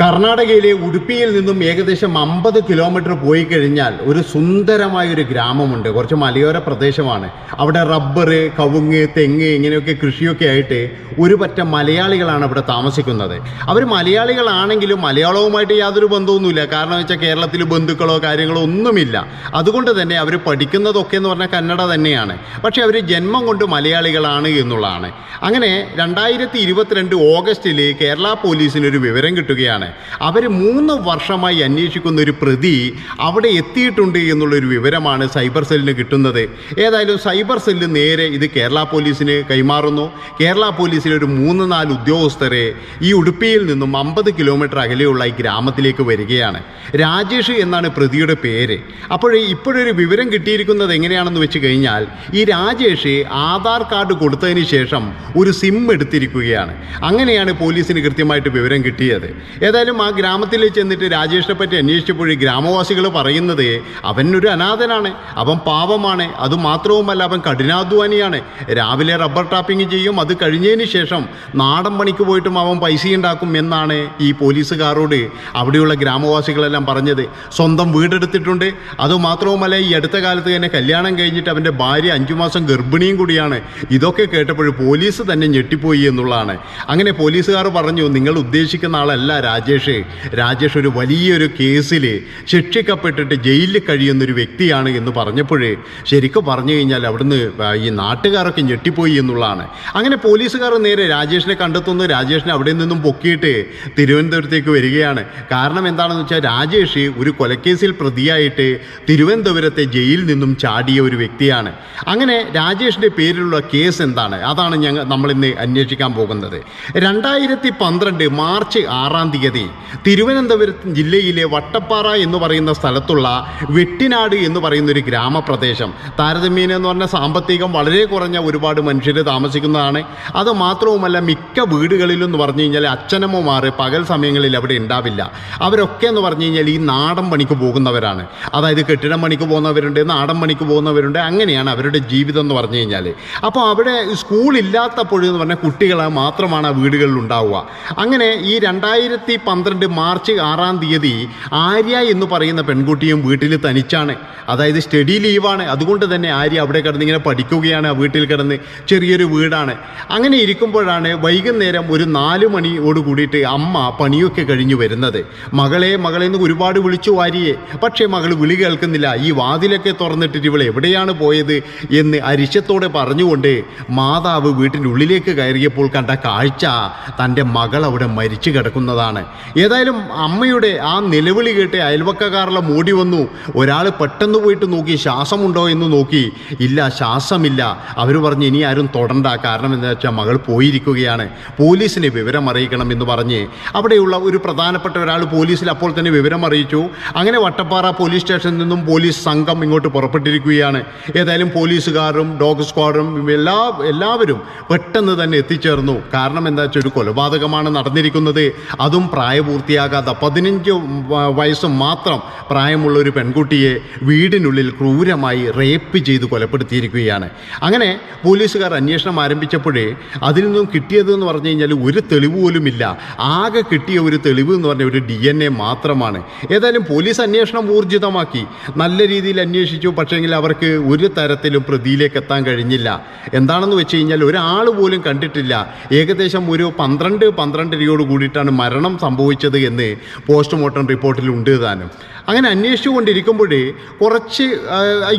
കർണാടകയിലെ ഉടുപ്പിയിൽ നിന്നും ഏകദേശം അമ്പത് കിലോമീറ്റർ പോയി കഴിഞ്ഞാൽ ഒരു സുന്ദരമായ ഒരു ഗ്രാമമുണ്ട്. കുറച്ച് മലയോര പ്രദേശമാണ്. അവിടെ റബ്ബർ കവുങ്ങ് തെങ്ങ് ഇങ്ങനെയൊക്കെ കൃഷിയൊക്കെ ആയിട്ട് ഒരു പറ്റം മലയാളികളാണ് അവിടെ താമസിക്കുന്നത്. അവർ മലയാളികളാണെങ്കിലും മലയാളവുമായിട്ട് യാതൊരു ബന്ധവുമൊന്നുമില്ല കാരണം വെച്ചാൽ കേരളത്തിൽ ബന്ധുക്കളോ കാര്യങ്ങളോ ഒന്നുമില്ല. അതുകൊണ്ട് തന്നെ അവർ പഠിക്കുന്നതൊക്കെ എന്ന് പറഞ്ഞാൽ കന്നഡ തന്നെയാണ്. പക്ഷേ അവർ ജന്മം കൊണ്ട് മലയാളികളാണ് എന്നുള്ളതാണ്. അങ്ങനെ രണ്ടായിരത്തി ഇരുപത്തിരണ്ട് ഓഗസ്റ്റിൽ കേരള പോലീസിന് ഒരു വിവരം കിട്ടുകയാണ്. അവർ മൂന്ന് വർഷമായി അന്വേഷിക്കുന്ന ഒരു പ്രതി അവിടെ എത്തിയിട്ടുണ്ട് എന്നുള്ളൊരു വിവരമാണ് സൈബർ സെല്ലിന് കിട്ടുന്നത്. ഏതായാലും സൈബർ സെല്ല് നേരെ ഇത് കേരള പോലീസിന് കൈമാറുന്നു. കേരള പോലീസിലെ ഒരു മൂന്ന് നാല് ഉദ്യോഗസ്ഥരെ ഈ ഉടുപ്പിയിൽ നിന്നും അമ്പത് കിലോമീറ്റർ അകലെയുള്ള ഈ ഗ്രാമത്തിലേക്ക് വരികയാണ്. രാജേഷ് എന്നാണ് പ്രതിയുടെ പേര്. അപ്പോൾ ഇപ്പോഴൊരു വിവരം കിട്ടിയിരിക്കുന്നത് എങ്ങനെയാണെന്ന് വെച്ച് കഴിഞ്ഞാൽ ഈ രാജേഷ് ആധാർ കാർഡ് കൊടുത്തതിന് ശേഷം ഒരു സിം എടുത്തിരിക്കുകയാണ്. അങ്ങനെയാണ് പോലീസിന് കൃത്യമായിട്ട് വിവരം കിട്ടിയത്. ഏതായാലും ആ ഗ്രാമത്തിൽ ചെന്നിട്ട് രാജേഷിനെ പറ്റി അന്വേഷിച്ചപ്പോൾ ഗ്രാമവാസികൾ പറയുന്നത് അവനൊരു അനാഥനാണ് അവൻ പാവമാണ് അതുമാത്രവുമല്ല അവൻ കഠിനാധ്വാനിയാണ്. രാവിലെ റബ്ബർ ടാപ്പിംഗ് ചെയ്യും അത് കഴിഞ്ഞതിന് ശേഷം നാടൻ പണിക്ക് പോയിട്ടും അവൻ പൈസ ഉണ്ടാക്കും എന്നാണ് ഈ പോലീസുകാരോട് അവിടെയുള്ള ഗ്രാമവാസികളെല്ലാം പറഞ്ഞത്. സ്വന്തം വീടെടുത്തിട്ടുണ്ട് അതുമാത്രവുമല്ല ഈ അടുത്ത കാലത്ത് തന്നെ കല്യാണം കഴിഞ്ഞിട്ട് അവന്റെ ഭാര്യ അഞ്ചു മാസം ഗർഭിണിയും കൂടിയാണ്. ഇതൊക്കെ കേട്ടപ്പോൾ പോലീസ് തന്നെ ഞെട്ടിപ്പോയി എന്നുള്ളതാണ്. അങ്ങനെ പോലീസുകാർ പറഞ്ഞു നിങ്ങൾ ഉദ്ദേശിക്കുന്ന ആളല്ല രാജേഷ് രാജേഷ് ഒരു വലിയൊരു കേസിൽ ശിക്ഷിക്കപ്പെട്ടിട്ട് ജയിലിൽ കഴിയുന്നൊരു വ്യക്തിയാണ് എന്ന് പറഞ്ഞപ്പോഴേ ശരിക്കും പറഞ്ഞു കഴിഞ്ഞാൽ അവിടുന്ന് ഈ നാട്ടുകാരൊക്കെ ഞെട്ടിപ്പോയി എന്നുള്ളതാണ്. അങ്ങനെ പോലീസുകാർ നേരെ രാജേഷിനെ കണ്ടെത്തുന്നു. രാജേഷിനെ അവിടെ നിന്നും പൊക്കിയിട്ട് തിരുവനന്തപുരത്തേക്ക് വരികയാണ്. കാരണം എന്താണെന്ന് വെച്ചാൽ രാജേഷ് ഒരു കൊലക്കേസിൽ പ്രതിയായിട്ട് തിരുവനന്തപുരത്തെ ജയിലിൽ നിന്നും ചാടിയ ഒരു വ്യക്തിയാണ്. അങ്ങനെ രാജേഷിന്റെ പേരിലുള്ള കേസ് എന്താണ്? അതാണ് ഞങ്ങൾ നമ്മളിന്ന് അന്വേഷിക്കാൻ പോകുന്നത്. രണ്ടായിരത്തി പന്ത്രണ്ട് മാർച്ച് ആറാം തീയതി തിരുവനന്തപുരം ജില്ലയിലെ വട്ടപ്പാറ എന്ന് പറയുന്ന സ്ഥലത്തുള്ള വെട്ടിനാട് എന്ന് പറയുന്ന ഒരു ഗ്രാമപ്രദേശം. താരതമ്യേന എന്ന് പറഞ്ഞാൽ സാമ്പത്തികം വളരെ കുറഞ്ഞ ഒരുപാട് മനുഷ്യർ താമസിക്കുന്നതാണ്. അത് മാത്രവുമല്ല മിക്ക വീടുകളിലും എന്ന് പറഞ്ഞു കഴിഞ്ഞാൽ അച്ഛനമ്മമാർ പകൽ സമയങ്ങളിൽ അവിടെ ഉണ്ടാവില്ല. അവരൊക്കെ എന്ന് പറഞ്ഞു കഴിഞ്ഞാൽ ഈ നാടൻ പണിക്ക് പോകുന്നവരാണ്. അതായത് കെട്ടിടം പണിക്ക് പോകുന്നവരുണ്ട് നാടൻ പണിക്ക് പോകുന്നവരുണ്ട് അങ്ങനെയാണ് അവരുടെ ജീവിതം എന്ന് പറഞ്ഞു കഴിഞ്ഞാൽ. അപ്പോൾ അവിടെ സ്കൂളില്ലാത്തപ്പോഴെന്ന് പറഞ്ഞാൽ കുട്ടികളെ മാത്രമാണ് ആ വീടുകളിൽ ഉണ്ടാവുക. അങ്ങനെ ഈ രണ്ടായിരത്തി പന്ത്രണ്ട് മാർച്ച് ആറാം തീയതി ആര്യ എന്ന് പറയുന്ന പെൺകുട്ടിയും വീട്ടിൽ തനിച്ചാണ്. അതായത് സ്റ്റഡി ലീവാണ് അതുകൊണ്ട് തന്നെ ആര്യ അവിടെ കിടന്ന് ഇങ്ങനെ പഠിക്കുകയാണ്. ആ വീട്ടിൽ കിടന്ന് ചെറിയൊരു വീടാണ്. അങ്ങനെ ഇരിക്കുമ്പോഴാണ് വൈകുന്നേരം ഒരു നാല് മണിയോട് കൂടിയിട്ട് അമ്മ പണിയൊക്കെ കഴിഞ്ഞു വരുന്നത്. മകളെ മകളെ എന്ന് ഒരുപാട് വിളിച്ചു വാരിയെ പക്ഷേ മകൾ വിളി കേൾക്കുന്നില്ല. ഈ വാതിലൊക്കെ തുറന്നിട്ടിട്ട് ഇവൾ എവിടെയാണ് പോയത് എന്ന് അരിശത്തോടെ പറഞ്ഞുകൊണ്ട് മാതാവ് വീട്ടിന്റെ ഉള്ളിലേക്ക് കയറിയപ്പോൾ കണ്ട കാഴ്ച തന്റെ മകൾ അവിടെ മരിച്ചു കിടക്കുന്നതാണ്. ഏതായാലും അമ്മയുടെ ആ നിലവിളി കേട്ട് അയൽവക്കക്കാരെല്ലാം മൂടി വന്നു. ഒരാൾ പെട്ടെന്ന് പോയിട്ട് നോക്കി ശ്വാസമുണ്ടോ എന്ന് നോക്കി. ഇല്ല ശ്വാസമില്ല. അവർ പറഞ്ഞ് ഇനി ആരും തൊടണ്ട. കാരണം എന്താ വെച്ചാൽ മകൾ പോയിരിക്കുകയാണ്. പോലീസിനെ വിവരം അറിയിക്കണം എന്ന് പറഞ്ഞ്. അവിടെയുള്ള ഒരു പ്രധാനപ്പെട്ട ഒരാൾ പോലീസിൽ അപ്പോൾ തന്നെ വിവരം അറിയിച്ചു. അങ്ങനെ വട്ടപ്പാറ പോലീസ് സ്റ്റേഷനിൽ നിന്നും പോലീസ് സംഘം ഇങ്ങോട്ട് പുറപ്പെട്ടിരിക്കുകയാണ്. ഏതായാലും പോലീസുകാരും ഡോഗ് സ്ക്വാഡും എല്ലാ എല്ലാവരും പെട്ടെന്ന് തന്നെ എത്തിച്ചേർന്നു. കാരണം എന്താ വെച്ചാൽ ഒരു കൊലപാതകമാണ് നടന്നിരിക്കുന്നത്. അതും പ്രായപൂർത്തിയാകാത്ത പതിനഞ്ച് വയസ്സ് മാത്രം പ്രായമുള്ള ഒരു പെൺകുട്ടിയെ വീടിനുള്ളിൽ ക്രൂരമായി റേപ്പ് ചെയ്ത് കൊലപ്പെടുത്തിയിരിക്കുകയാണ്. അങ്ങനെ പോലീസുകാർ അന്വേഷണം ആരംഭിച്ചപ്പോഴേ അതിൽ നിന്നും കിട്ടിയതെന്ന് പറഞ്ഞു കഴിഞ്ഞാൽ ഒരു തെളിവ് പോലുമില്ല ആകെ കിട്ടിയ ഒരു തെളിവ് എന്ന് പറഞ്ഞ ഒരു ഡി എൻ എ മാത്രമാണ്. ഏതായാലും പോലീസ് അന്വേഷണം ഊർജിതമാക്കി. നല്ല രീതിയിൽ അന്വേഷിച്ചു. പക്ഷേങ്കിൽ അവർക്ക് ഒരു തരത്തിലും പ്രതിയിലേക്ക് എത്താൻ കഴിഞ്ഞില്ല. എന്താണെന്ന് വെച്ച് കഴിഞ്ഞാൽ ഒരാൾ പോലും കണ്ടിട്ടില്ല. ഏകദേശം ഒരു പന്ത്രണ്ട് പന്ത്രണ്ടരയോട് കൂടിയിട്ടാണ് മരണം സംഭവിച്ചത് എന്ന് പോസ്റ്റ്മോർട്ടം റിപ്പോർട്ടിൽ ഉണ്ട് താനും. അങ്ങനെ അന്വേഷിച്ചു കൊണ്ടിരിക്കുമ്പോഴേ കുറച്ച്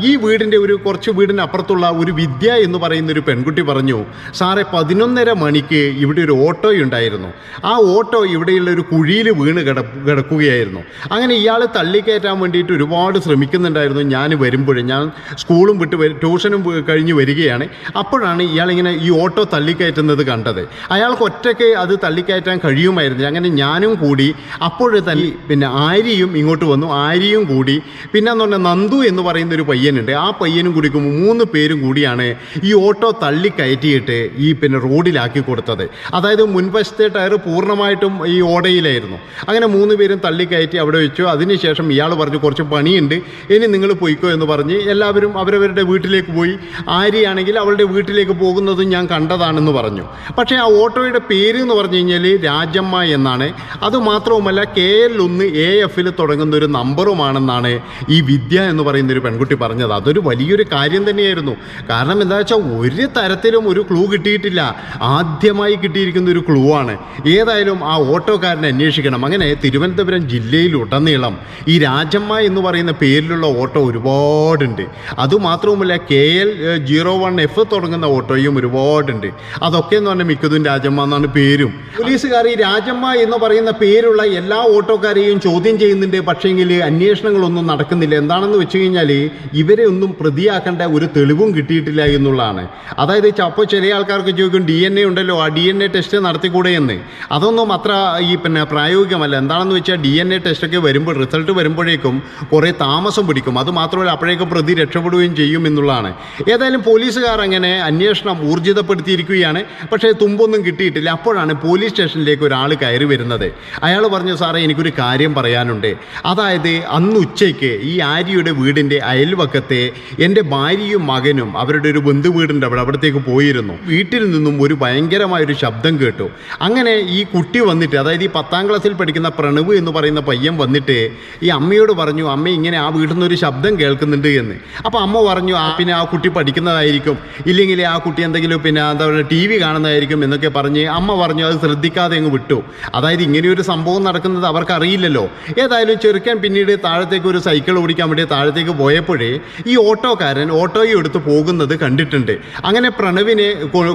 ഈ വീടിന്റെ ഒരു കുറച്ച് വീടിനപ്പുറത്തുള്ള ഒരു വിദ്യ എന്ന് പറയുന്ന ഒരു പെൺകുട്ടി പറഞ്ഞു സാറേ പതിനൊന്നര മണിക്ക് ഇവിടെ ഒരു ഓട്ടോ ഉണ്ടായിരുന്നു. ആ ഓട്ടോ ഇവിടെയുള്ള ഒരു കുഴിയിൽ വീണ് കിട കിടക്കുകയായിരുന്നു. അങ്ങനെ ഇയാൾ തള്ളിക്കയറ്റാൻ വേണ്ടിയിട്ട് ഒരുപാട് ശ്രമിക്കുന്നുണ്ടായിരുന്നു ഞാൻ വരുമ്പോഴേ. ഞാൻ സ്കൂളും വിട്ട് ട്യൂഷനും കഴിഞ്ഞ് വരികയാണ്. അപ്പോഴാണ് ഇയാളിങ്ങനെ ഈ ഓട്ടോ തള്ളിക്കയറ്റുന്നത് കണ്ടത്. അയാൾക്ക് ഒറ്റയ്ക്ക് അത് തള്ളിക്കയറ്റാൻ കഴിയുമായിരുന്നു അങ്ങനെ ഞാനും കൂടി അപ്പോഴേ തന്നെ പിന്നെ ആര്യയും ഇങ്ങോട്ട് വന്നു. ആര്യയും കൂടി. പിന്നെ എന്ന് പറഞ്ഞാൽ നന്ദു എന്ന് പറയുന്ന ഒരു പയ്യനുണ്ട്. ആ പയ്യനും കൂടി മൂന്ന് പേരും കൂടിയാണ് ഈ ഓട്ടോ തള്ളിക്കയറ്റിയിട്ട് ഈ പിന്നെ റോഡിലാക്കി കൊടുത്തത്. അതായത് മുൻവശത്തെ ടയർ പൂർണമായിട്ടും ഈ ഓടയിലായിരുന്നു. അങ്ങനെ മൂന്ന് പേരും തള്ളിക്കയറ്റി അവിടെ വെച്ചു. അതിനുശേഷം ഇയാൾ പറഞ്ഞു കുറച്ച് പണിയുണ്ട്. ഇനി നിങ്ങൾ പോയിക്കോ എന്ന് പറഞ്ഞ് എല്ലാവരും അവരവരുടെ വീട്ടിലേക്ക് പോയി. ആര്യയാണെങ്കിൽ അവളുടെ വീട്ടിലേക്ക് പോകുന്നതും ഞാൻ കണ്ടതാണെന്ന് പറഞ്ഞു. പക്ഷേ ആ ഓട്ടോയുടെ പേര് എന്ന് പറഞ്ഞു കഴിഞ്ഞാൽ രാജമ്മ എന്നാണ്. അതുമാത്രവുമല്ല കെ എൽ ഒന്ന് എ എഫിൽ തുടങ്ങുന്ന ഒരു നമ്പറുമാണെന്നാണ് ഈ വിദ്യ എന്ന് പറയുന്ന ഒരു പെൺകുട്ടി പറഞ്ഞത്. അതൊരു വലിയൊരു കാര്യം തന്നെയായിരുന്നു. കാരണം എന്താ വെച്ചാൽ ഒരു തരത്തിലും ഒരു ക്ലൂ കിട്ടിയിട്ടില്ല. ആദ്യമായി കിട്ടിയിരിക്കുന്ന ഒരു ക്ലൂ ആണ്. ഏതായാലും ആ ഓട്ടോക്കാരനെ അന്വേഷിക്കണം. അങ്ങനെ തിരുവനന്തപുരം ജില്ലയിലുടനീളം ഈ രാജമ്മ എന്ന് പറയുന്ന പേരിലുള്ള ഓട്ടോ ഒരുപാടുണ്ട്. അതുമാത്രവുമല്ല K L zero one F തുടങ്ങുന്ന ഓട്ടോയും ഒരുപാടുണ്ട്. അതൊക്കെ എന്ന് പറഞ്ഞാൽ മിക്കതും രാജമ്മ എന്നാണ് പേരും. പോലീസുകാർ ഈ രാജമ്മ എന്ന് പറയുന്ന പേരുള്ള എല്ലാ ഓട്ടോക്കാരെയും ചോദ്യം ചെയ്യുന്നുണ്ട്. പക്ഷേങ്കിൽ അന്വേഷണങ്ങളൊന്നും നടക്കുന്നില്ല. എന്താണെന്ന് വെച്ച് കഴിഞ്ഞാൽ ഇവരെ ഒന്നും പ്രതിയാക്കേണ്ട ഒരു തെളിവും കിട്ടിയിട്ടില്ല എന്നുള്ളതാണ്. അതായത് അപ്പോൾ ചില ആൾക്കാർക്ക് ചോദിക്കും ഡി എൻ എ ഉണ്ടല്ലോ ആ ഡി എൻ എ ടെസ്റ്റ് നടത്തിക്കൂടെ എന്ന്? അതൊന്നും അത്ര ഈ പിന്നെ പ്രായോഗികമല്ല. എന്താണെന്ന് വെച്ചാൽ ഡി എൻ എ ടെസ്റ്റൊക്കെ വരുമ്പോൾ റിസൾട്ട് വരുമ്പോഴേക്കും കുറേ താമസം പിടിക്കും. അത് മാത്രമല്ല അപ്പോഴേക്കും പ്രതി രക്ഷപ്പെടുകയും ചെയ്യും എന്നുള്ളതാണ്. ഏതായാലും പോലീസുകാർ അങ്ങനെ അന്വേഷണം ഊർജിതപ്പെടുത്തിയിരിക്കുകയാണ്. പക്ഷേ തുമ്പൊന്നും കിട്ടിയിട്ടില്ല. അപ്പോഴാണ് പോലീസ് സ്റ്റേഷനിലേക്ക് ഒരാൾ കയറി വരുന്നത്. അയാൾ പറഞ്ഞു സാറേ എനിക്കൊരു കാര്യം പറയാനുണ്ട്. അതായത് അന്ന് ഉച്ചയ്ക്ക് ഈ ആര്യയുടെ വീടിന്റെ അയൽവക്കത്തെ എന്റെ ഭാര്യയും മകനും അവരുടെ ഒരു ബന്ധു വീടുണ്ട് അവിടെ അവിടത്തേക്ക് പോയിരുന്നു. വീട്ടിൽ നിന്നും ഒരു ഭയങ്കരമായൊരു ശബ്ദം കേട്ടു. അങ്ങനെ ഈ കുട്ടി വന്നിട്ട് അതായത് ഈ പത്താം ക്ലാസ്സിൽ പഠിക്കുന്ന പ്രണവ് എന്ന് പറയുന്ന പയ്യൻ വന്നിട്ട് ഈ അമ്മയോട് പറഞ്ഞു അമ്മ ഇങ്ങനെ ആ വീട്ടിൽ നിന്ന് ഒരു ശബ്ദം കേൾക്കുന്നുണ്ട് എന്ന്. അപ്പോൾ അമ്മ പറഞ്ഞു ആ പിന്നെ ആ കുട്ടി പഠിക്കുന്നതായിരിക്കും. ഇല്ലെങ്കിൽ ആ കുട്ടി എന്തെങ്കിലും പിന്നെ എന്താ പറയുക ടി വി കാണുന്നതായിരിക്കും എന്നൊക്കെ പറഞ്ഞ് അമ്മ പറഞ്ഞു അത് ശ്രദ്ധിക്കാതെ അങ്ങ് വിട്ടു. അതായത് ഇങ്ങനെയൊരു സംഭവം നടക്കുന്നത് അവർക്കറിയില്ലല്ലോ. ഏതായാലും ചെറുക്കൻ പിന്നീട് താഴത്തേക്ക് ഒരു സൈക്കിൾ ഓടിക്കാൻ വേണ്ടി താഴത്തേക്ക് പോയപ്പോഴേ ഈ ഓട്ടോക്കാരൻ ഓട്ടോയും എടുത്ത് പോകുന്നത് കണ്ടിട്ടുണ്ട്. അങ്ങനെ പ്രണവിനെ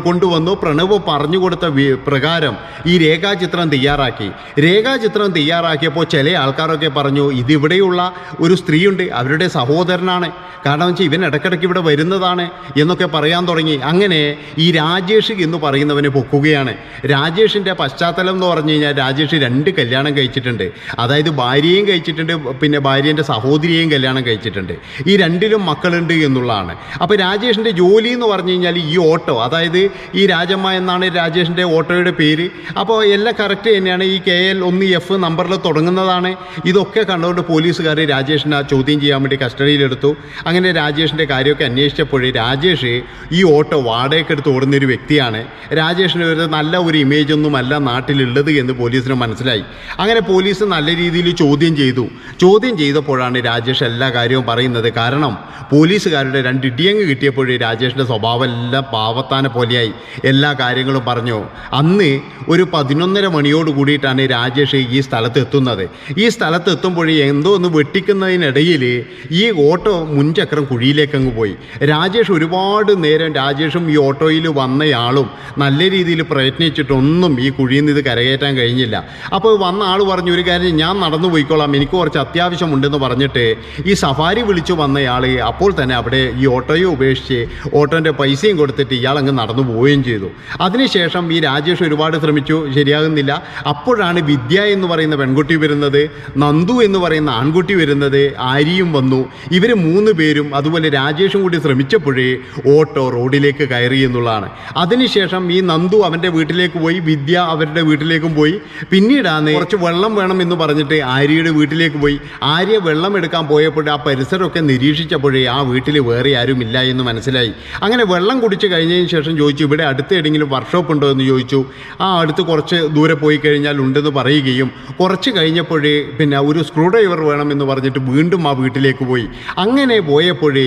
കൊണ്ടുവന്നു. പ്രണവ് പറഞ്ഞു കൊടുത്ത പ്രകാരം ഈ രേഖാചിത്രം തയ്യാറാക്കി. രേഖാചിത്രം തയ്യാറാക്കിയപ്പോൾ ചില ആൾക്കാരൊക്കെ പറഞ്ഞു ഇതിവിടെയുള്ള ഒരു സ്ത്രീയുണ്ട്. അവരുടെ സഹോദരനാണ്. കാരണം വെച്ചാൽ ഇവൻ ഇടയ്ക്കിടയ്ക്ക് ഇവിടെ വരുന്നതാണ് എന്നൊക്കെ പറയാൻ തുടങ്ങി. അങ്ങനെ ഈ രാജേഷ് എന്ന് പറയുന്നവനെ പൊക്കുകയാണ്. രാജേഷിന്റെ പശ്ചാത്തലം എന്ന് പറഞ്ഞു കഴിഞ്ഞാൽ രാജേഷ് രണ്ട് കല്യാണം കഴിച്ചിട്ടുണ്ട്. അതായത് ഭാര്യയും കഴിച്ചിട്ടുണ്ട് പിന്നെ ഭാര്യന്റെ സഹോദരിയെയും കല്യാണം കഴിച്ചിട്ടുണ്ട്. ഈ രണ്ടിലും മക്കളുണ്ട് എന്നുള്ളതാണ്. അപ്പോൾ രാജേഷിന്റെ ജോലി എന്ന് പറഞ്ഞു കഴിഞ്ഞാൽ ഈ ഓട്ടോ അതായത് ഈ രാജമ്മ എന്നാണ് രാജേഷിന്റെ ഓട്ടോയുടെ പേര്. അപ്പോൾ എല്ലാം കറക്റ്റ് തന്നെയാണ്. ഈ കെ എൽ ഒന്ന് എഫ് നമ്പറിൽ തുടങ്ങുന്നതാണ്. ഇതൊക്കെ കണ്ടുകൊണ്ട് പോലീസുകാർ രാജേഷിനെ ചോദ്യം ചെയ്യാൻ വേണ്ടി കസ്റ്റഡിയിലെടുത്തു. അങ്ങനെ രാജേഷിന്റെ കാര്യമൊക്കെ അന്വേഷിച്ചപ്പോഴേ രാജേഷ് ഈ ഓട്ടോ വാടകയ്ക്കെടുത്ത് ഓടുന്നൊരു വ്യക്തിയാണ്. രാജേഷിന് ഒരു നല്ല ഒരു ഇമേജ് ഒന്നുമല്ല നാട്ടിലുള്ളത് എന്ന് പോലീസിന് മനസ്സിലായി. അങ്ങനെ പോലീസ് നല്ല രീതിയിൽ ചോദ്യം ചെയ്തു. ചോദ്യം ചെയ്തപ്പോഴാണ് രാജേഷ് എല്ലാ കാര്യവും പറയുന്നത് കാരണം പോലീസുകാരുടെ രണ്ട് ഇടിയങ്ങ് കിട്ടിയപ്പോഴേ രാജേഷിന്റെ സ്വഭാവം എല്ലാം പാവത്താനെ പോലെയായി. എല്ലാ കാര്യങ്ങളും പറഞ്ഞു. അന്ന് ഒരു പതിനൊന്നര മണിയോട് കൂടിയിട്ടാണ് രാജേഷ് ഈ സ്ഥലത്ത് എത്തുന്നത്. ഈ സ്ഥലത്ത് എത്തുമ്പോഴേ എന്തോ ഒന്ന് വെട്ടിക്കുന്നതിനിടയിൽ ഈ ഓട്ടോ മുൻചക്രം കുഴിയിലേക്കങ്ങ് പോയി. രാജേഷ് ഒരുപാട് നേരം രാജേഷും ഈ ഓട്ടോയിൽ വന്നയാളും നല്ല രീതിയിൽ പ്രയത്നിച്ചിട്ടൊന്നും ഈ കുഴിയിൽ നിന്ന് ഇത് കരകയറ്റാൻ കഴിഞ്ഞില്ല. അപ്പോൾ വന്ന ആൾ പറഞ്ഞു ഒരു കാര്യം ഞാൻ നടന്നു പോയിക്കോളാം. എനിക്ക് കുറച്ച് അത്യാവശ്യമുണ്ടെന്ന് പറഞ്ഞിട്ട് ഈ സഫാരി വിളിച്ചു വന്നയാൾ അപ്പോൾ തന്നെ അവിടെ ഈ ഓട്ടോയെ ഉപേക്ഷിച്ച് ഓട്ടോന്റെ പൈസയും കൊടുത്തിട്ട് ഇയാൾ അങ്ങ് നടന്നു പോവുകയും ചെയ്തു. അതിനുശേഷം ഈ രാജേഷ് ഒരുപാട് ശ്രമിച്ചു ശരിയാകുന്നില്ല. അപ്പോഴാണ് വിദ്യ എന്ന് പറയുന്ന പെൺകുട്ടി വരുന്നത് നന്ദു എന്ന് പറയുന്ന ആൺകുട്ടി വരുന്നത് ആര്യയും വന്നു. ഇവർ മൂന്ന് പേരും അതുപോലെ രാജേഷും കൂടി ശ്രമിച്ചപ്പോഴേ ഓട്ടോ റോഡിലേക്ക് കയറി എന്നുള്ളതാണ്. അതിനുശേഷം ഈ നന്ദു അവന്റെ വീട്ടിലേക്ക് പോയി വിദ്യ അവരുടെ വീട്ടിലേക്കും പോയി. പിന്നീടാണ് കുറച്ച് വെള്ളം വേണം എന്ന് പറഞ്ഞിട്ട് ആര്യയുടെ വീട്ടിലേക്ക് പോയി. ആര്യ വെള്ളം എടുക്കാൻ പോയപ്പോൾ ആ പരിസരമൊക്കെ നിരീക്ഷിച്ചപ്പോഴേ ആ വീട്ടിൽ വേറെ ആരും ഇല്ല എന്ന് മനസ്സിലായി. അങ്ങനെ വെള്ളം കുടിച്ച് കഴിഞ്ഞതിന് ശേഷം ചോദിച്ചു ഇവിടെ അടുത്ത് എവിടെയെങ്കിലും വർക്ക്ഷോപ്പ് ഉണ്ടോ? എന്ന് ചോദിച്ചു. ആ അടുത്ത് കുറച്ച് ദൂരെ പോയി കഴിഞ്ഞാൽ ഉണ്ടെന്ന് പറയുകയും കുറച്ച് കഴിഞ്ഞപ്പോഴേ പിന്നെ ഒരു സ്ക്രൂ ഡ്രൈവർ എന്ന് പറഞ്ഞിട്ട് വീണ്ടും ആ വീട്ടിലേക്ക് പോയി. അങ്ങനെ പോയപ്പോഴേ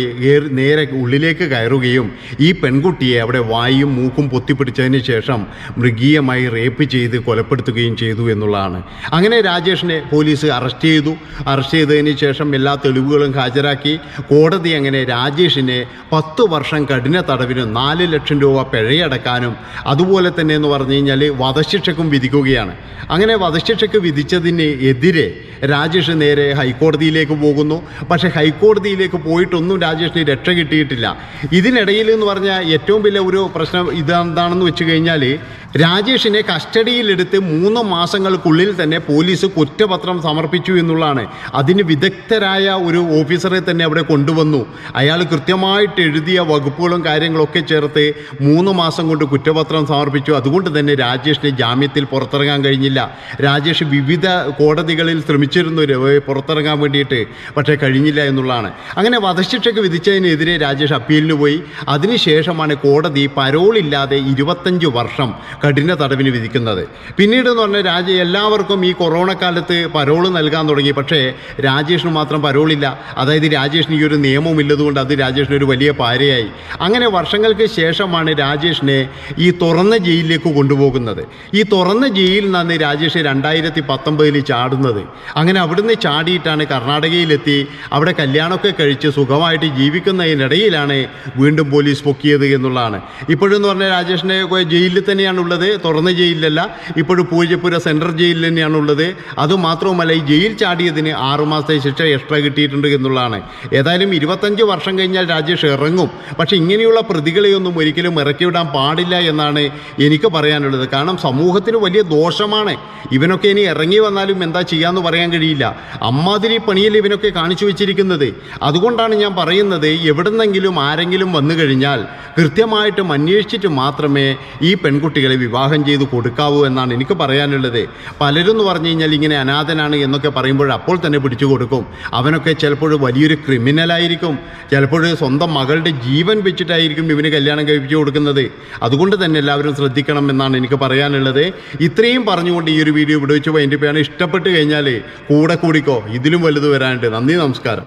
നേരെ ഉള്ളിലേക്ക് കയറുകയും ഈ പെൺകുട്ടിയെ അവിടെ വായും മൂക്കും പൊത്തിപ്പിടിച്ചതിന് ശേഷം മൃഗീയമായി റേപ്പ് ചെയ്ത് കൊലപ്പെടുത്തുകയും ചെയ്തു. എന്നുള്ളതാണ്. അങ്ങനെ രാജേഷിനെ പോലീസ് അറസ്റ്റ് ചെയ്തു. അറസ്റ്റ് ചെയ്തതിന് ശേഷം എല്ലാ തെളിവുകളും ഹാജരാക്കി. കോടതി അങ്ങനെ രാജേഷിനെ പത്ത് വർഷം കഠിന തടവിനും നാല് ലക്ഷം രൂപ പിഴയടക്കാനും അതുപോലെ തന്നെ എന്ന് പറഞ്ഞു കഴിഞ്ഞാൽ വധശിക്ഷക്കും വിധിക്കുകയാണ്. അങ്ങനെ വധശിക്ഷയ്ക്ക് വിധിച്ചതിന് എതിരെ രാജേഷ് നേരെ ഹൈക്കോടതിയിലേക്ക് പോകുന്നു. പക്ഷേ ഹൈക്കോടതിയിലേക്ക് പോയിട്ടൊന്നും രാജേഷിന് രക്ഷ കിട്ടിയിട്ടില്ല. ഇതിനിടയിൽ എന്ന് പറഞ്ഞാൽ ഏറ്റവും വലിയ ഒരു പ്രശ്നം ഇതെന്താണെന്ന് വെച്ച് കഴിഞ്ഞാൽ രാജേഷിനെ കസ്റ്റഡിയിലെടുത്ത് മൂന്ന് മാസങ്ങൾക്കുള്ളിൽ തന്നെ പോലീസ് കുറ്റപത്രം സമർപ്പിച്ചു എന്നുള്ളതാണ്. അതിന് വിദഗ്ധരായ ഒരു ഓഫീസറെ തന്നെ അവിടെ കൊണ്ടുവന്നു. അയാൾ കൃത്യമായിട്ട് എഴുതിയ വകുപ്പുകളും കാര്യങ്ങളൊക്കെ ചേർത്ത് മൂന്ന് മാസം കൊണ്ട് കുറ്റപത്രം സമർപ്പിച്ചു. അതുകൊണ്ട് തന്നെ രാജേഷിന് ജാമ്യത്തിൽ പുറത്തിറങ്ങാൻ കഴിഞ്ഞില്ല. രാജേഷ് വിവിധ കോടതികളിൽ ശ്രമിച്ചിരുന്നു പുറത്തിറങ്ങാൻ വേണ്ടിയിട്ട്. പക്ഷേ കഴിഞ്ഞില്ല എന്നുള്ളതാണ്. അങ്ങനെ വധശിക്ഷയ്ക്ക് വിധിച്ചതിനെതിരെ രാജേഷ് അപ്പീലിന് പോയി. അതിനുശേഷമാണ് കോടതി പരോളില്ലാതെ ഇരുപത്തഞ്ച് വർഷം കഠിന തടവിന് വിധിക്കുന്നത്. പിന്നീട് എന്ന് പറഞ്ഞാൽ രാജ എല്ലാവർക്കും ഈ കൊറോണ കാലത്ത് പരോൾ നൽകാൻ തുടങ്ങി. പക്ഷേ രാജേഷിന് മാത്രം പരോളില്ല. അതായത് രാജേഷിന് ഈ ഒരു നിയമമില്ലതുകൊണ്ട് അത് രാജേഷിന് ഒരു വലിയ പാരയായി. അങ്ങനെ വർഷങ്ങൾക്ക് ശേഷമാണ് രാജേഷിനെ ഈ തുറന്ന ജയിലിലേക്ക് കൊണ്ടുപോകുന്നത്. ഈ തുറന്ന ജയിലിൽ നിന്നാണ് രാജേഷ് രണ്ടായിരത്തി പത്തൊമ്പതിൽ ചാടുന്നത്. അങ്ങനെ അവിടുന്ന് ചാടിയിട്ടാണ് കർണാടകയിലെത്തി. അവിടെ കല്യാണമൊക്കെ കഴിച്ച് സുഖമായിട്ട് ജീവിക്കുന്നതിനിടയിലാണ് വീണ്ടും പോലീസ് പൊക്കിയത് എന്നുള്ളതാണ്. ഇപ്പോഴെന്ന് പറഞ്ഞാൽ രാജേഷിന്റെ ജയിലിൽ തന്നെയാണ് ഉള്ളത് തുറന്ന ജയിലിലല്ല ഇപ്പോഴും പൂജപ്പുര സെൻട്രൽ ജയിലിൽ തന്നെയാണ് ഉള്ളത്. അതുമാത്രവുമല്ല ഈ ജയിൽ ചാടിയതിന് ആറുമാസത്തെ ശിക്ഷ എക്സ്ട്രാ കിട്ടിയിട്ടുണ്ട് എന്നുള്ളതാണ്. ഏതായാലും ഇരുപത്തഞ്ച് വർഷം കഴിഞ്ഞാൽ രാജേഷ് ഇറങ്ങും. പക്ഷെ ഇങ്ങനെയുള്ള പ്രതികളെയൊന്നും ഒരിക്കലും ഇറക്കിവിടാൻ പാടില്ല എന്നാണ് എനിക്ക് പറയാനുള്ളത്. കാരണം സമൂഹത്തിന് വലിയ ദോഷമാണ്. ഇവനൊക്കെ ഇനി ഇറങ്ങി വന്നാലും എന്താ ചെയ്യാമെന്ന് പറയാൻ കഴിയില്ല. അമ്മാതിരി പണിയിൽ ഇവനൊക്കെ കാണിച്ചു വെച്ചിരിക്കുന്നത്. അതുകൊണ്ടാണ് ഞാൻ പറയുന്നത് എവിടുന്നെങ്കിലും ആരെങ്കിലും വന്നു കഴിഞ്ഞാൽ കൃത്യമായിട്ടും അന്വേഷിച്ചിട്ട് മാത്രമേ ഈ പെൺകുട്ടികളെ വിവാഹം ചെയ്ത് കൊടുക്കാവൂ എന്നാണ് എനിക്ക് പറയാനുള്ളത്. പലരും എന്ന് പറഞ്ഞു കഴിഞ്ഞാൽ ഇങ്ങനെ അനാഥനാണ് എന്നൊക്കെ പറയുമ്പോൾ അപ്പോൾ തന്നെ പിടിച്ചു കൊടുക്കും. അവനൊക്കെ ചിലപ്പോൾ വലിയൊരു ക്രിമിനലായിരിക്കും ചിലപ്പോൾ സ്വന്തം മകളുടെ ജീവൻ വെച്ചിട്ടായിരിക്കും ഇവന് കല്യാണം കഴിപ്പിച്ചു കൊടുക്കുന്നത്. അതുകൊണ്ട് തന്നെ എല്ലാവരും ശ്രദ്ധിക്കണം എന്നാണ് എനിക്ക് പറയാനുള്ളത്. ഇത്രയും പറഞ്ഞുകൊണ്ട് ഈ ഒരു വീഡിയോ ഇവിടെ വെച്ച് വൈൻഡിപ്പാണ് ഇഷ്ടപ്പെട്ട് കഴിഞ്ഞാൽ കൂടെ കൂടിക്കോ. ഇതിലും വലുത് വരാനുണ്ട് നന്ദി നമസ്കാരം.